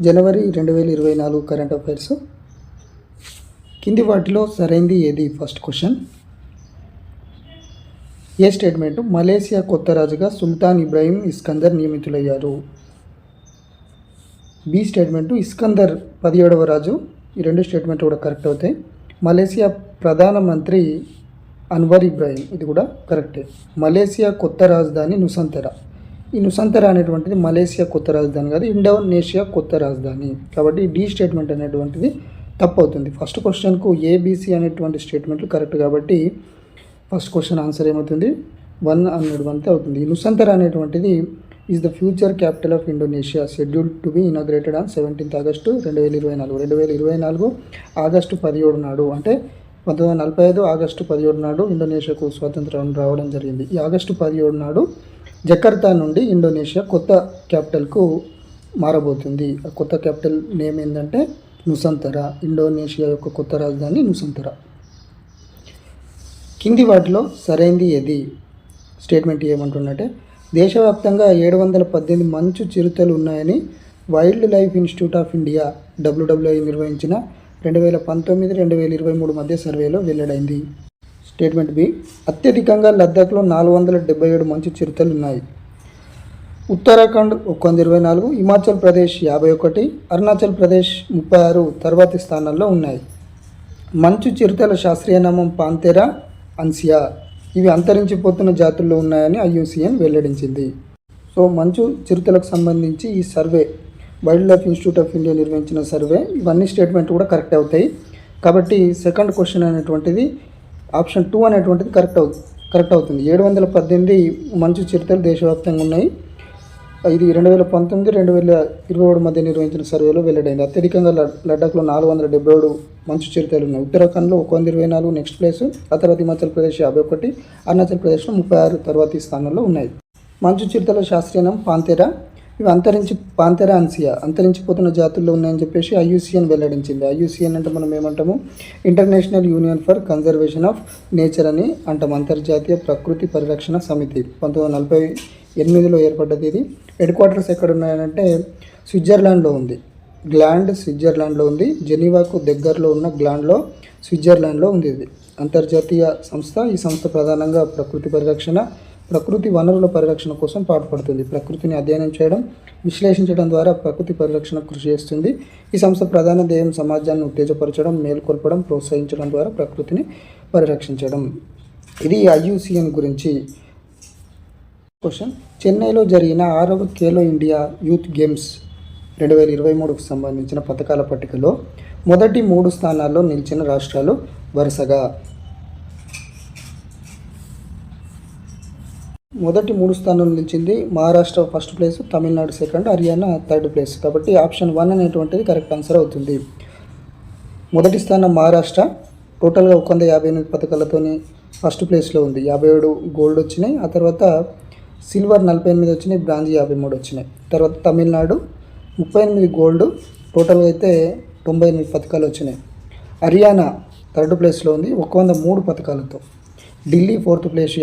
జనవరి రెండు వేల ఇరవై నాలుగు కరెంట్ అఫైర్స్. కింది వాటిలో సరైంది ఏది? First question. A statement Malaysia కొత్త రాజుగా సుల్తాన్ ఇబ్రాహీం ఇస్కందర్ నియమితులయ్యారు? బి స్టేట్మెంటు ఇస్కందర్ పదిహేడవ రాజు. ఈ రెండు స్టేట్మెంట్ కూడా కరెక్ట్ అవుతాయి. మలేసియా ప్రధానమంత్రి అన్వర్ ఇబ్రాహీం. ఇది కూడా కరెక్టే. మలేసియా కొత్త రాజధాని నుసంతెర. ఈ నుసంతర అనేటువంటిది మలేసియా కొత్త రాజధాని కాదు ఇండోనేషియా కొత్త రాజధాని. కాబట్టి డి స్టేట్మెంట్ అనేటువంటిది తప్పు అవుతుంది ఫస్ట్ క్వశ్చన్కు ఏబీసీ అనేటువంటి స్టేట్మెంట్లు కరెక్ట్ కాబట్టి ఫస్ట్ క్వశ్చన్ ఆన్సర్ ఏమవుతుంది? వన్ హండ్రెడ్ అవుతుంది. ఈ అనేటువంటిది is the future capital of Indonesia schedule to be inaugurated on seventeenth August రెండు వేల ఇరవై నాలుగు. రెండు వేల ఇరవై నాలుగు ఆగస్టు పదిహేడు నాడు అంటే పంతొమ్మిది వందల నలభై ఐదు ఆగస్టు పదిహేడు నాడు ఇండోనేషియాకు స్వాతంత్రం రావడం జరిగింది. ఈ ఆగస్టు పదిహేడు నాడు జకర్తా నుండి ఇండోనేషియా కొత్త క్యాపిటల్కు మారబోతుంది. ఆ కొత్త క్యాపిటల్ నేమ్ ఏంటంటే నుసంతర. ఇండోనేషియా యొక్క కొత్త రాజధాని నుసంతర. కింది వాటిలో సరైంది ఏది? స్టేట్మెంట్ ఏమంటుందంటే దేశవ్యాప్తంగా ఏడు వందల పద్దెనిమిది మంచు చిరుతలు ఉన్నాయని wildlife institute of India WWI నిర్వహించిన రెండు వేల పంతొమ్మిది రెండు వేల ఇరవై మూడు మధ్య సర్వేలో వెల్లడైంది. Statement B. అత్యధికంగా లద్దాఖ్లో నాలుగు వందల డెబ్బై ఏడు మంచు చిరుతలు ఉన్నాయి. ఉత్తరాఖండ్ ఒక వంద ఇరవై నాలుగు హిమాచల్ ప్రదేశ్ యాభై ఒకటి అరుణాచల్ ప్రదేశ్ ముప్పై ఆరు తర్వాతి స్థానాల్లో ఉన్నాయి. మంచు చిరుతల శాస్త్రీయ నామం పాంతెరా అన్సియా. ఇవి అంతరించిపోతున్న జాతుల్లో ఉన్నాయని ఐయుసిఎన్ వెల్లడించింది. సో మంచు చిరుతలకు సంబంధించి ఈ survey wildlife institute of India నిర్వహించిన సర్వే ఇవన్నీ స్టేట్మెంట్ కూడా కరెక్ట్ అవుతాయి. కాబట్టి సెకండ్ క్వశ్చన్ అనేటువంటిది ఆప్షన్ టూ అనేటువంటిది కరెక్ట్ అవుతుంది కరెక్ట్ అవుతుంది. ఏడు వందల పద్దెనిమిది మంచు చిరుతలు దేశవ్యాప్తంగా ఉన్నాయి. ఇది రెండు వేల పంతొమ్మిది రెండు వేల ఇరవై ఏడు మధ్య నిర్వహించిన సర్వేలో వెల్లడైంది. అత్యధికంగా లడ్డాఖ్లో నాలుగు వందల డెబ్బై ఏడు మంచు చిరుతలు ఉన్నాయి. ఉత్తరాఖండ్లో ఒక వంద ఇరవై నాలుగు నెక్స్ట్ ప్లేస్ ఆ తర్వాత హిమాచల్ ప్రదేశ్ యాభై ఒకటి అరుణాచల్ ప్రదేశ్లో ముప్పై ఆరు తర్వాతి స్థానంలో ఉన్నాయి. మంచు చిరుతల శాస్త్రీయనం పాంతేరా. ఇవి అంతరించి పాంతెరాన్సియా అంతరించిపోతున్న జాతుల్లో ఉన్నాయని చెప్పేసి ఐయుసిఎన్ వెల్లడించింది. ఐయుసిఎన్ అంటే మనం ఏమంటాము? International union for conservation of nature అని అంటాం. అంతర్జాతీయ ప్రకృతి పరిరక్షణ సమితి. పంతొమ్మిది వందల నలభై ఎనిమిదిలో ఏర్పడ్డది ఇది. హెడ్ క్వార్టర్స్ ఎక్కడ ఉన్నాయంటే స్విట్జర్లాండ్లో ఉంది. గ్లాండ్ స్విట్జర్లాండ్లో ఉంది. జెనీవాకు దగ్గరలో ఉన్న గ్లాండ్లో స్విట్జర్లాండ్లో ఉంది ఇది. అంతర్జాతీయ సంస్థ ఈ సంస్థ ప్రధానంగా ప్రకృతి పరిరక్షణ ప్రకృతి వనరుల పరిరక్షణ కోసం పాటుపడుతుంది. ప్రకృతిని అధ్యయనం చేయడం విశ్లేషించడం ద్వారా ప్రకృతి పరిరక్షణ కృషి చేస్తుంది. ఈ సంస్థ ప్రధాన ధ్యేయం సమాజాన్ని ఉత్తేజపరచడం మేల్కొల్పడం ప్రోత్సహించడం ద్వారా ప్రకృతిని పరిరక్షించడం. ఇది ఐయుసిఎన్ గురించి క్వశ్చన్. చెన్నైలో జరిగిన ఆరవ ఖేలో ఇండియా యూత్ గేమ్స్ రెండు వేల ఇరవై మూడుకు సంబంధించిన పథకాల పట్టికలో మొదటి మూడు స్థానాల్లో నిలిచిన రాష్ట్రాలు వరుసగా మొదటి మూడు స్థానాలు నిలిచింది Maharashtra first place Tamil Nadu second Haryana third place కాబట్టి ఆప్షన్ వన్ అనేటువంటిది కరెక్ట్ ఆన్సర్ అవుతుంది. మొదటి స్థానం మహారాష్ట్ర. టోటల్గా ఒక వంద యాభై ఎనిమిది పథకాలతోనే ఫస్ట్ ప్లేస్లో ఉంది. యాభై ఏడు గోల్డ్ వచ్చినాయి. ఆ తర్వాత సిల్వర్ నలభై ఎనిమిది వచ్చినాయి. బ్రాంజ్ యాభై మూడు వచ్చినాయి. తర్వాత తమిళనాడు ముప్పై ఎనిమిది గోల్డ్ టోటల్గా అయితే తొంభై ఎనిమిది పథకాలు వచ్చినాయి. హర్యానా థర్డ్ ప్లేస్లో ఉంది. ఒక వంద మూడు పథకాలతో. ఢిల్లీ ఫోర్త్ ప్లేస్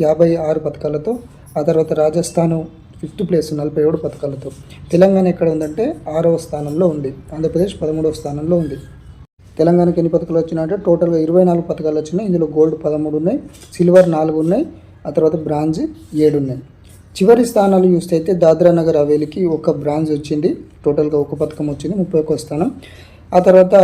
యాభై ఆరు పథకాలతో ఆ తర్వాత రాజస్థాన్ ఫిఫ్త్ ప్లేస్ నలభై ఏడు పథకాలతో. తెలంగాణ ఎక్కడ ఉందంటే ఆరవ స్థానంలో ఉంది. ఆంధ్రప్రదేశ్ పదమూడవ స్థానంలో ఉంది. తెలంగాణకి ఎన్ని పథకాలు వచ్చినాయంటే టోటల్గా ఇరవై నాలుగు పథకాలు వచ్చినాయి. ఇందులో గోల్డ్ పదమూడు ఉన్నాయి సిల్వర్ నాలుగు ఉన్నాయి ఆ తర్వాత బ్రాంజ్ ఏడు ఉన్నాయి. చివరి స్థానాలు చూస్తే అయితే దాద్రా నగర్ హవేలీకి ఒక బ్రాంజ్ వచ్చింది. టోటల్గా ఒక పథకం వచ్చింది ముప్పై ఒక్క స్థానం. ఆ తర్వాత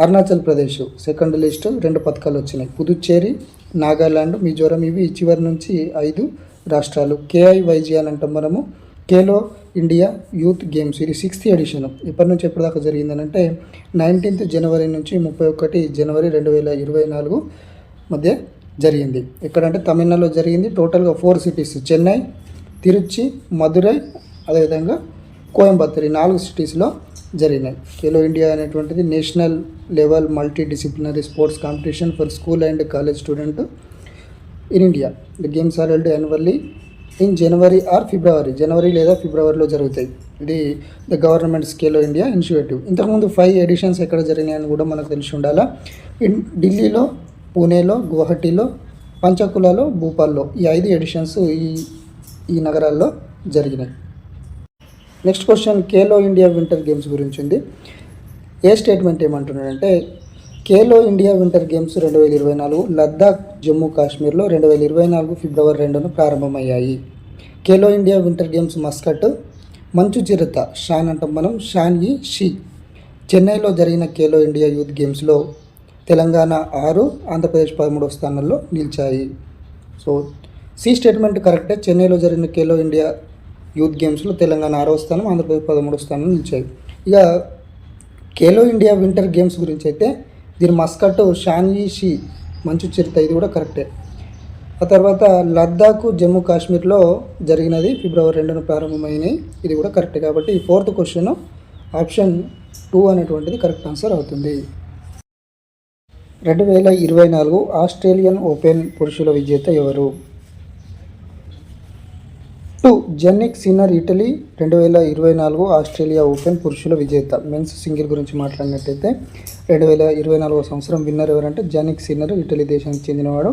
అరుణాచల్ ప్రదేశ్ సెకండ్ లిస్ట్ రెండు పథకాలు వచ్చినాయి. పుదుచ్చేరి నాగాలాండ్ మిజోరం ఇవి చివరి నుంచి ఐదు రాష్ట్రాలు. కేఐవైజీ అని అంటాం మనము. కేలో ఇండియా యూత్ గేమ్స్ ఇది సిక్స్త్ ఎడిషన్. ఎప్పటి నుంచి ఎప్పటిదాకా జరిగిందనంటే నైన్టీన్త్ జనవరి నుంచి ముప్పై ఒకటి జనవరి రెండు వేల ఇరవై నాలుగు మధ్య జరిగింది. ఎక్కడంటే తమిళనాడులో జరిగింది. టోటల్గా ఫోర్ సిటీస్. చెన్నై తిరుచి మదురై అదేవిధంగా కోయంబత్తూర్ ఈ నాలుగు సిటీస్లో జరిగినాయి. ఖేలో ఇండియా అనేటువంటిది national level multi disciplinary sports competition for school and college student in India. The games are held annually in January or February జనవరి లేదా ఫిబ్రవరిలో జరుగుతాయి. ఇది the government Khelo India initiative. ఇంతకుముందు ఫైవ్ ఎడిషన్స్ ఎక్కడ జరిగినాయని కూడా మనకు తెలిసి ఉండాలా? ఇన్ ఢిల్లీలో పూణేలో గువాహటిలో పంచకులలో భూపాల్లో ఈ ఐదు ఎడిషన్స్ ఈ ఈ నగరాల్లో జరిగినాయి. Next question Khelo India winter games గురించి ఉంది. ఏ స్టేట్మెంట్ ఏమంటున్నాడంటే కేలో ఇండియా వింటర్ గేమ్స్ రెండు వేల ఇరవై నాలుగు లద్దాఖ్ జమ్మూ కాశ్మీర్లో రెండు వేల ఇరవై నాలుగు ఫిబ్రవరి రెండున ప్రారంభమయ్యాయి. Khelo India winter games mascot మంచు చిరుత షాన్ అంటాం మనం షాన్ ఈ షీ. చెన్నైలో జరిగిన కేలో ఇండియా యూత్ గేమ్స్లో తెలంగాణ ఆరు ఆంధ్రప్రదేశ్ పదమూడవ స్థానంలో నిలిచాయి. సో సి స్టేట్మెంట్ కరెక్టే చెన్నైలో జరిగిన కేలో ఇండియా యూత్ గేమ్స్లో తెలంగాణ ఆరవ స్థానం ఆంధ్రప్రదేశ్ పదమూడో స్థానం నిలిచాయి. ఇక ఖేలో ఇండియా వింటర్ గేమ్స్ గురించి అయితే దీని మస్కట్ షాన్యీ మంచు చిరుత ఇది కూడా కరెక్టే. ఆ తర్వాత లద్దాఖ్ జమ్మూ కాశ్మీర్లో జరిగినది ఫిబ్రవరి రెండున ప్రారంభమైనవి ఇది కూడా కరెక్ట్. కాబట్టి ఈ ఫోర్త్ క్వశ్చన్ ఆప్షన్ టూ అనేటువంటిది కరెక్ట్ ఆన్సర్ అవుతుంది. రెండు వేల ఇరవై నాలుగు ఆస్ట్రేలియన్ ఓపెన్ పురుషుల విజేత ఎవరు? టూ జెన్నిక్ సిన్నర్ ఇటలీ రెండు వేల ఇరవై నాలుగు ఆస్ట్రేలియా ఓపెన్ పురుషుల విజేత. మెన్స్ సింగిల్ గురించి మాట్లాడినట్టయితే రెండు వేల ఇరవై నాలుగో సంవత్సరం విన్నర్ ఎవరంటే జెనిక్ సిన్నర్ ఇటలీ దేశానికి చెందినవాడు.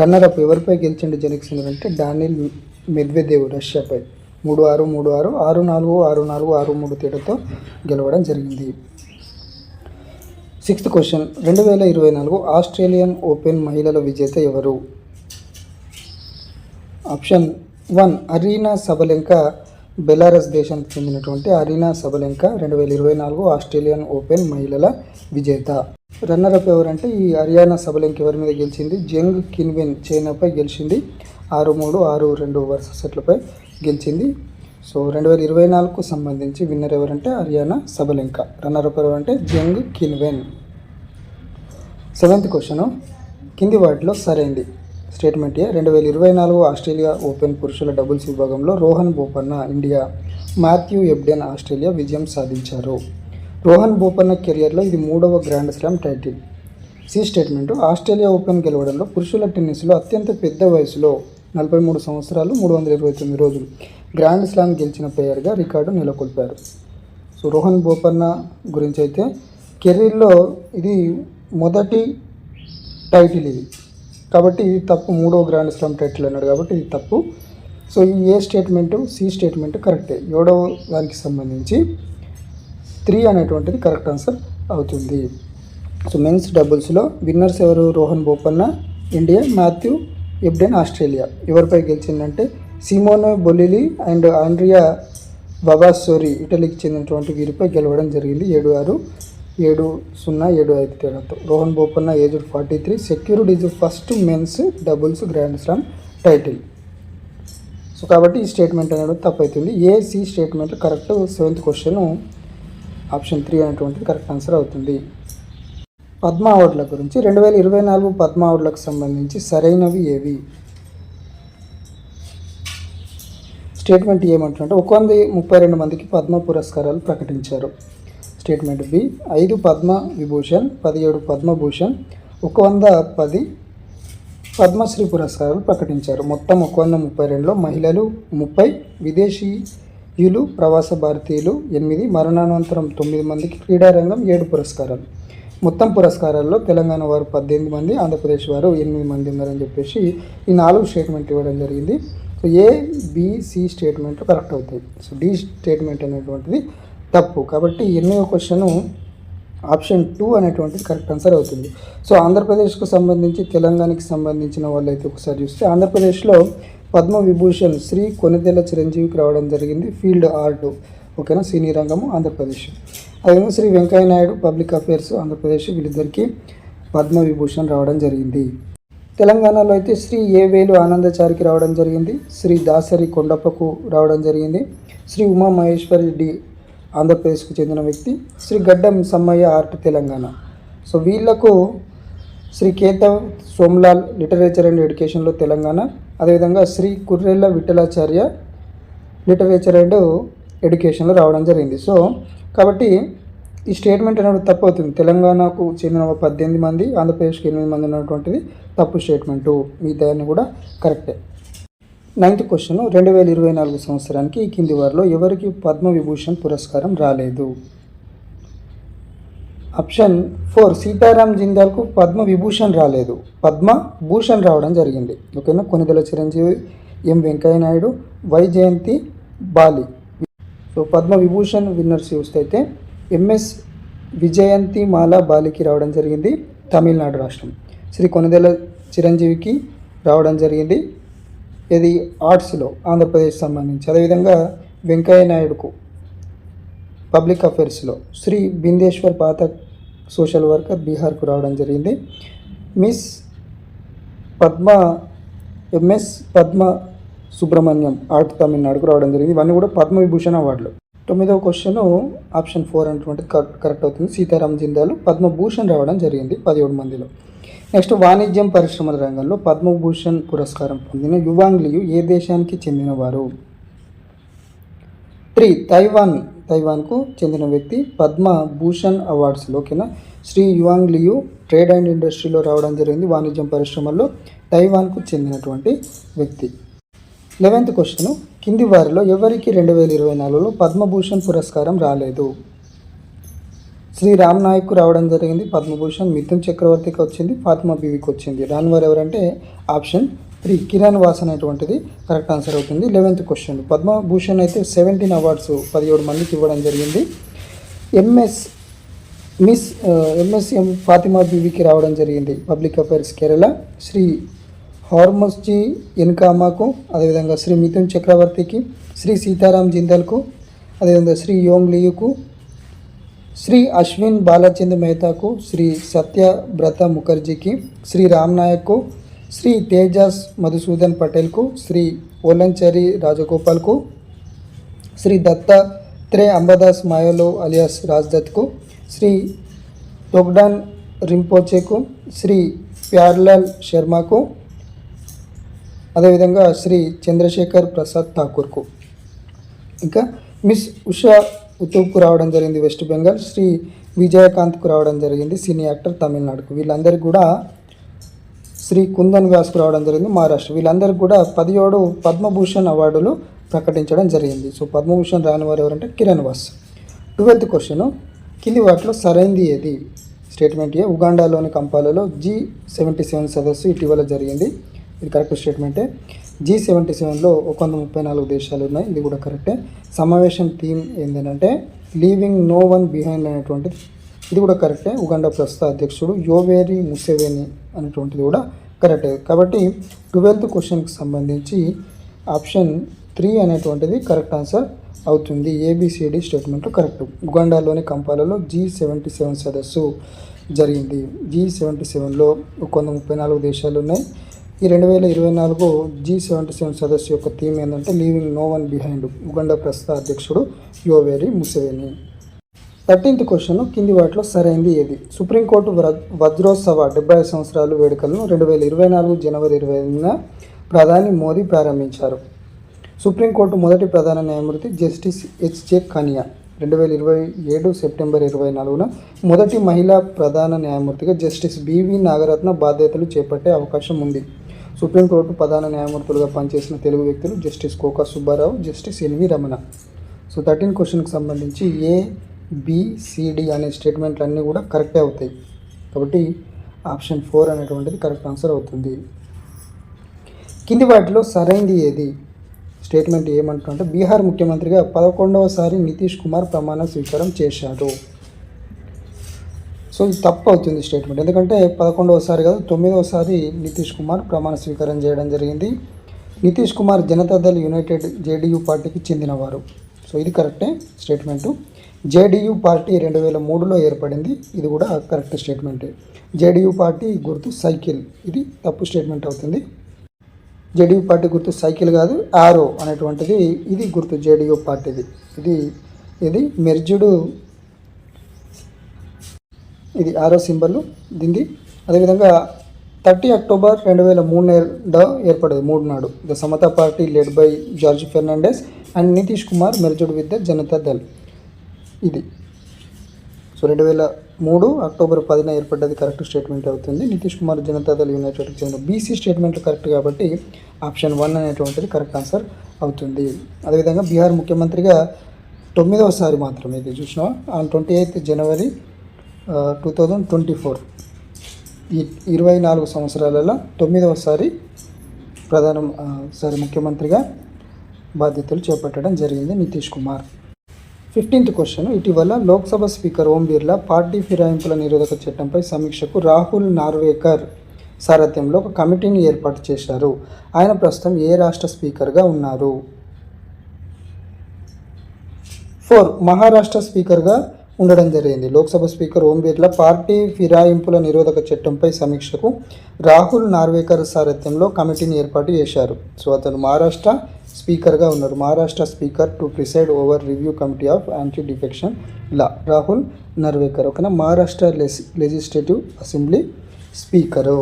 రన్నర్ అప్ ఎవరిపై గెలిచిండు జెనిక్ సిన్నర్ అంటే డానిల్ మెద్వెదేవ్ రష్యాపై. మూడు ఆరు మూడు ఆరు ఆరు నాలుగు ఆరు నాలుగు ఆరు మూడు తేడాతో గెలవడం జరిగింది. Sixth question. రెండు వేల ఇరవై నాలుగు ఆస్ట్రేలియన్ ఓపెన్ మహిళల విజేత ఎవరు? Option one Aryna Sabalenka Belarus దేశానికి చెందినటువంటి అరీనా సబలెంక రెండు వేల ఇరవై నాలుగు ఆస్ట్రేలియన్ ఓపెన్ మహిళల విజేత. రన్నర్ అప్ ఎవరంటే ఈ హర్యానా సబలెంక ఎవరి మీద గెలిచింది? జంగ్ కిన్విన్ చైనాపై గెలిచింది. ఆరు మూడు ఆరు రెండు వరుస సెట్లపై గెలిచింది. సో రెండు వేల ఇరవై నాలుగుకు సంబంధించి విన్నర్ ఎవరంటే హర్యానా సబలెంక. రన్నర్ అప్ ఎవరంటే జంగ్ కిన్వెన్. Seventh question. కింది వాటిలో సరైంది. Statement A. రెండు వేల ఇరవై నాలుగు ఆస్ట్రేలియా ఓపెన్ పురుషుల డబుల్స్ విభాగంలో Rohan Bopanna India Matthew Ebden Australia విజయం సాధించారు. రోహన్ బోపన్న కెరియర్లో ఇది మూడవ grand slam title. C statement Australia open గెలవడంలో పురుషుల టెన్నిస్లో అత్యంత పెద్ద వయసులో నలభై మూడు సంవత్సరాలు మూడు వందల ఇరవై తొమ్మిది రోజులు గ్రాండ్ స్లామ్ గెలిచిన ప్లేయర్గా రికార్డు నెలకొల్పారు. సో రోహన్ బోపన్న గురించి అయితే కెరీర్లో ఇది మొదటి టైటిల్ ఇది. కాబట్టి ఇది తప్పు మూడో గ్రాండ్ స్లామ్ టైటిల్ అన్నాడు కాబట్టి ఇది తప్పు. సో ఈ ఏ స్టేట్మెంటు సి స్టేట్మెంట్ కరెక్టే. ఏడవ దానికి సంబంధించి త్రీ అనేటువంటిది కరెక్ట్ ఆన్సర్ అవుతుంది. సో మెన్స్ డబుల్స్లో విన్నర్స్ ఎవరు? Rohan Bopanna India Matthew Ebden Australia. ఎవరిపై గెలిచిందంటే Simone Bolelli and Andrea Vavassori ఇటలీకి చెందినటువంటి వీరిపై గెలవడం జరిగింది ఏడు ఆరు. ఏడు సున్నా ఏడు ఐదు తేడాతో. Rohan Bopanna aged forty three. Secured is first men's doubles grand slam title. So కాబట్టి ఈ స్టేట్మెంట్ అనేది తప్పవుతుంది A C statement correct seventh question option three అనేటువంటిది కరెక్ట్ ఆన్సర్ అవుతుంది. పద్మ అవార్డుల గురించి రెండు వేల ఇరవై నాలుగు పద్మ అవార్డులకు సంబంధించి సరైనవి ఏవి? స్టేట్మెంట్ ఏమంటుంటే ఒక వంద ముప్పై రెండు మందికి పద్మ పురస్కారాలు ప్రకటించారు. Statement B. ఐదు పద్మ విభూషణ్ పదిహేడు పద్మభూషణ్ ఒక వంద పది పద్మశ్రీ పురస్కారాలు ప్రకటించారు. మొత్తం ఒక వంద ముప్పై రెండులో మహిళలు ముప్పై విదేశీయులు ప్రవాస భారతీయులు ఎనిమిది మరణానంతరం తొమ్మిది మందికి క్రీడారంగం ఏడు పురస్కారాలు. మొత్తం పురస్కారాల్లో తెలంగాణ వారు పద్దెనిమిది మంది ఆంధ్రప్రదేశ్ వారు ఎనిమిది మంది ఉన్నారని చెప్పేసి ఈ నాలుగు స్టేట్మెంట్ ఇవ్వడం జరిగింది. So A BC statement correct అవుతాయి. సో డి స్టేట్మెంట్ అనేటువంటిది తప్పు. కాబట్టి ఎన్నో క్వశ్చన్ ఆప్షన్ టూ అనేటువంటిది కరెక్ట్ ఆన్సర్ అవుతుంది. సో ఆంధ్రప్రదేశ్కు సంబంధించి తెలంగాణకి సంబంధించిన వాళ్ళైతే ఒకసారి చూస్తే ఆంధ్రప్రదేశ్లో పద్మ విభూషణ్ శ్రీ కొనిదెల చిరంజీవికి రావడం జరిగింది ఫీల్డ్ ఆర్ట్ ఓకేనా? సినీ రంగము ఆంధ్రప్రదేశ్. అదేవిధంగా శ్రీ వెంకయ్య నాయుడు పబ్లిక్ అఫేర్స్ ఆంధ్రప్రదేశ్ వీళ్ళిద్దరికీ పద్మ విభూషణ్ రావడం జరిగింది. తెలంగాణలో అయితే శ్రీ ఏ వేలు ఆనందచారికి రావడం జరిగింది శ్రీ దాసరి కొండప్పకు రావడం జరిగింది శ్రీ ఉమా మహేశ్వరి డి ఆంధ్రప్రదేశ్కు చెందిన వ్యక్తి శ్రీ గడ్డం సమ్మయ్య ఆర్ట్ తెలంగాణ. సో వీళ్ళకు శ్రీ కేతవ్ సోమ్లాల్ లిటరేచర్ అండ్ ఎడ్యుకేషన్లో తెలంగాణ అదేవిధంగా శ్రీ కుర్రెల్ల విఠలాచార్య లిటరేచర్ అండ్ ఎడ్యుకేషన్లో రావడం జరిగింది. సో కాబట్టి ఈ స్టేట్మెంట్ అనేది తప్పు అవుతుంది తెలంగాణకు చెందిన ఒక పద్దెనిమిది మంది ఆంధ్రప్రదేశ్కి ఎనిమిది మంది ఉన్నటువంటిది తప్పు స్టేట్మెంటు. మిగతా కూడా కరెక్టే. నైన్త్ క్వశ్చన్ రెండు వేల ఇరవై నాలుగు సంవత్సరానికి ఈ కింది వారిలో ఎవరికి పద్మ విభూషణ్ పురస్కారం రాలేదు? ఆప్షన్ ఫోర్ సీతారాం జిందాల్కు పద్మ విభూషణ్ రాలేదు. పద్మ భూషణ్ రావడం జరిగింది. ఓకేనా? Konidela Chiranjeevi M Venkaiah Naidu Vyjayanthi Bali. So Padma Vibhushan winners చూస్తే అయితే ఎంఎస్ విజయంతి మాల బాలికి రావడం జరిగింది తమిళనాడు రాష్ట్రం. శ్రీ కొనదెల చిరంజీవికి రావడం జరిగింది ఇది ఆర్ట్స్లో ఆంధ్రప్రదేశ్ సంబంధించి. అదేవిధంగా వెంకయ్య నాయుడుకు పబ్లిక్ అఫైర్స్లో శ్రీ బిందేశ్వర్ పాత సోషల్ వర్కర్ బీహార్కు రావడం జరిగింది. Miss Padma MS Padma Subrahmanyam art తమిళనాడుకు రావడం జరిగింది. ఇవన్నీ కూడా పద్మవిభూషణ అవార్డులు. తొమ్మిదవ క్వశ్చన్ ఆప్షన్ ఫోర్ అనేటువంటిది కరెక్ట్ అవుతుంది. సీతారాం జిందాలు పద్మభూషణ్ రావడం జరిగింది పదిహేడు మందిలో. నెక్స్ట్ వాణిజ్యం పరిశ్రమల రంగంలో పద్మభూషణ్ పురస్కారం పొందిన యువాంగ్లియు ఏ దేశానికి చెందినవారు? త్రీ తైవాన్ తైవాన్కు చెందిన వ్యక్తి Padma Bhushan అవార్డ్స్లో Shri Young Liu trade and ఇండస్ట్రీలో రావడం జరిగింది. వాణిజ్యం పరిశ్రమల్లో తైవాన్కు చెందినటువంటి వ్యక్తి. లెవెంత్ క్వశ్చన్ కింది వారిలో ఎవరికి రెండు వేల ఇరవై నాలుగులో పద్మభూషణ్ పురస్కారం రాలేదు? శ్రీ రామ్ నాయక్కు రావడం జరిగింది పద్మభూషణ్ మిథున్ చక్రవర్తికి వచ్చింది ఫాతిమా బీవికి వచ్చింది. రాని వారు ఎవరంటే ఆప్షన్ త్రీ కిరణ్ వాస్ అనేటువంటిది. కరెక్ట్ ఆన్సర్ అవుతుంది. Eleventh question. పద్మభూషణ్ అయితే సెవెంటీన్ అవార్డ్స్ పదిహేడు మందికి ఇవ్వడం జరిగింది. ఎంఎస్ మిస్ ఎంఎస్ఎం ఫాతిమా బీవికి రావడం జరిగింది. Public affairs Kerala. Shri Hormusji ఎన్కామాకు అదేవిధంగా శ్రీ మిథున్ చక్రవర్తికి శ్రీ సీతారాం జిందల్కు అదేవిధంగా శ్రీ యోంగ్ లీయుకు శ్రీ అశ్విన్ బాలచంద్ మెహతాకు శ్రీ సత్యవ్రత ముఖర్జీకి శ్రీ రామ్ నాయక్కు శ్రీ తేజాస్ మధుసూదన్ పటేల్కు శ్రీ ఓలంచరి రాజగోపాల్కు శ్రీ దత్తాత్రే అంబదాస్ మాయోలో అలియాస్ రాజ్దత్కు శ్రీ టొగ్డాన్ రింపోచేకు శ్రీ ప్యార్లాల్ శర్మకు అదేవిధంగా శ్రీ చంద్రశేఖర్ ప్రసాద్ ఠాకూర్కు. ఇంకా మిస్ ఉషా ఉతూప్కు రావడం జరిగింది వెస్ట్ బెంగాల్ శ్రీ విజయకాంత్కు రావడం జరిగింది సినీ యాక్టర్ తమిళనాడుకు. వీళ్ళందరికీ కూడా శ్రీ కుందన్ వ్యాస్కు రావడం జరిగింది మహారాష్ట్ర. వీళ్ళందరికీ కూడా పదిహేడు పద్మభూషణ్ అవార్డులు ప్రకటించడం జరిగింది. సో పద్మభూషణ్ రాని వారు ఎవరంటే కిరణ్ వాస్. ట్వెల్త్ క్వశ్చన్ కింది వాటిలో సరైంది ఏది? స్టేట్మెంట్ ఏ ఉగాండాలోని కంపాలలో జీ సెవెంటీ సెవెన్ సదస్సు ఇటీవల జరిగింది. ఇది కరెక్ట్ స్టేట్మెంటే. జీ సెవెంటీ సెవెన్లో ఒక వంద ముప్పై నాలుగు దేశాలు ఉన్నాయి. ఇది కూడా కరెక్టే. సమావేశం థీమ్ ఏంటంటే లీవింగ్ నో వన్ బిహైండ్ అనేటువంటిది. ఇది కూడా కరెక్టే. ఉగాండా ప్రస్తుత అధ్యక్షుడు యోవేరి ముసెవేని అనేటువంటిది కూడా కరెక్టే. కాబట్టి ట్వెల్త్ క్వశ్చన్కి సంబంధించి ఆప్షన్ త్రీ అనేటువంటిది కరెక్ట్ ఆన్సర్ అవుతుంది. ABCD statement correct. ఉగాండాలోని కంపాలలో జీ సెవెంటీ సెవెన్ సదస్సు జరిగింది. జీ సెవెంటీ సెవెన్లో ఒక వంద ముప్పై నాలుగు దేశాలు ఉన్నాయి. ఈ రెండు వేల ఇరవై నాలుగు జీ సెవెంటీ సెవెన్ సదస్సు యొక్క థీమ్ ఏంటంటే leaving no one behind Uganda ప్రస్తుత అధ్యక్షుడు యోవేరి ముసెవేని థర్టీన్త్ క్వశ్చన్ కింది వాటిలో సరైంది ఏది? సుప్రీంకోర్టు వ్ర- వజ్రోత్సవ డెబ్బై ఐదు సంవత్సరాలు వేడుకలను రెండు వేల ఇరవై నాలుగు జనవరి ఇరవై ఐదున ప్రధాని మోదీ ప్రారంభించారు. సుప్రీంకోర్టు మొదటి ప్రధాన న్యాయమూర్తి జస్టిస్ హెచ్జే కనియా రెండు వేల ఇరవై ఏడు సెప్టెంబర్ ఇరవై నాలుగున మొదటి మహిళా ప్రధాన న్యాయమూర్తిగా జస్టిస్ బివి నాగరత్న బాధ్యతలు చేపట్టే అవకాశం ఉంది. సుప్రీంకోర్టు ప్రధాన న్యాయమూర్తులుగా పనిచేసిన తెలుగు వ్యక్తులు justice Koka Subba Rao justice NV Ramana. So thirteen క్వశ్చన్కి సంబంధించి ఏ బిసిడి అనే స్టేట్మెంట్లు అన్నీ కూడా కరెక్టే అవుతాయి. కాబట్టి ఆప్షన్ ఫోర్ అనేటువంటిది కరెక్ట్ ఆన్సర్ అవుతుంది. కింది వాటిలో సరైంది ఏది? స్టేట్మెంట్ ఏమంటుంటే బీహార్ ముఖ్యమంత్రిగా పదకొండవసారి నితీష్ కుమార్ ప్రమాణ స్వీకారం చేశారు. సో ఇది తప్పు అవుతుంది స్టేట్మెంట్ ఎందుకంటే పదకొండవసారి కాదు తొమ్మిదవసారి నితీష్ కుమార్ ప్రమాణ స్వీకారం చేయడం జరిగింది. నితీష్ కుమార్ జనతాదళ్ యునైటెడ్ జేడీయూ పార్టీకి చెందినవారు. సో ఇది కరెక్టే స్టేట్మెంటు. జేడీయూ పార్టీ రెండు వేల మూడులో ఏర్పడింది. ఇది కూడా కరెక్ట్ స్టేట్మెంటే. జేడీయూ పార్టీ గుర్తు సైకిల్. ఇది తప్పు స్టేట్మెంట్ అవుతుంది. జేడీయూ పార్టీ గుర్తు సైకిల్ కాదు ఆరో అనేటువంటిది ఇది గుర్తు జేడీయూ పార్టీది. ఇది ఇది మెర్జుడు ఇది ఆరో సింబల్ దీనిది అదేవిధంగా థర్టీ అక్టోబర్ రెండు వేల మూడు నేల ఏర్పడేది మూడు నాడు. The Samata party led by George Fernandes and Nitish Kumar merged with the Janata Dal. ఇది. సో రెండు వేల మూడు అక్టోబర్ పదిన ఏర్పడ్డది కరెక్ట్ స్టేట్మెంట్ అవుతుంది. నితీష్ కుమార్ జనతాదళ్ యునైటెడ్కి చెందిన బీసీ స్టేట్మెంట్ కరెక్ట్ కాబట్టి ఆప్షన్ వన్ అనేటువంటిది కరెక్ట్ ఆన్సర్ అవుతుంది. అదేవిధంగా బీహార్ ముఖ్యమంత్రిగా తొమ్మిదవసారి మాత్రమే ఇది చూసినా on twenty eighth January two thousand twenty four ఈ ఇరవై నాలుగు సంవత్సరాలలో తొమ్మిదవసారి ప్రధాన సారి సారీ ముఖ్యమంత్రిగా బాధ్యతలు చేపట్టడం జరిగింది నితీష్ కుమార్. ఫిఫ్టీన్త్ క్వశ్చన్ ఇటీవల లోక్సభ స్పీకర్ ఓం బిర్లా పార్టీ ఫిరాయింపుల నిరోధక చట్టంపై సమీక్షకు రాహుల్ నార్వేకర్ సారథ్యంలో ఒక కమిటీని ఏర్పాటు చేశారు. ఆయన ప్రస్తుతం ఏ రాష్ట్ర స్పీకర్గా ఉన్నారు? ఫోర్ మహారాష్ట్ర స్పీకర్గా ఉండడం జరిగింది. లోక్సభ స్పీకర్ ఓం బిర్లా పార్టీ ఫిరాయింపుల నిరోధక చట్టంపై సమీక్షకు రాహుల్ నార్వేకర్ సారథ్యంలో కమిటీని ఏర్పాటు చేశారు. సో అతను మహారాష్ట్ర స్పీకర్గా ఉన్నారు Maharashtra speaker to preside over review committee of anti defection law Rahul Narwekar. ఓకేనా? Maharashtra లెసి legislative assembly speaker.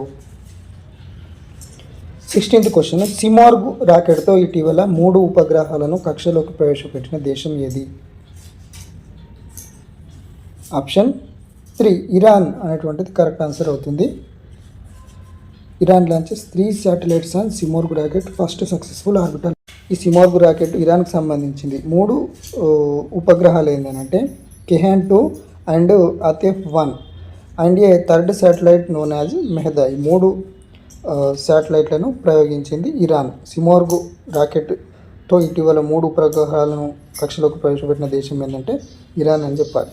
Sixteenth question. Simorgh రాకెట్తో ఇటీవల మూడు ఉపగ్రహాలను కక్షలోకి ప్రవేశపెట్టిన దేశం ఏది? ఆప్షన్ త్రీ ఇరాన్ అనేటువంటిది కరెక్ట్ ఆన్సర్ అవుతుంది. Iran launches three satellites on Simorgh rocket first successful orbital. ఈ సిమోర్గ్ రాకెట్ ఇరాన్కి సంబంధించింది. మూడు ఉపగ్రహాలు ఏంటంటే Kayhan two and Hatef one and a third satellite known as Mahda ఈ మూడు శాటిలైట్లను ప్రయోగించింది ఇరాన్. సిమోర్గ్ రాకెట్తో ఇటీవల మూడు ఉపగ్రహాలను కక్షలోకి ప్రవేశపెట్టిన దేశం ఏంటంటే ఇరాన్ అని చెప్పాలి.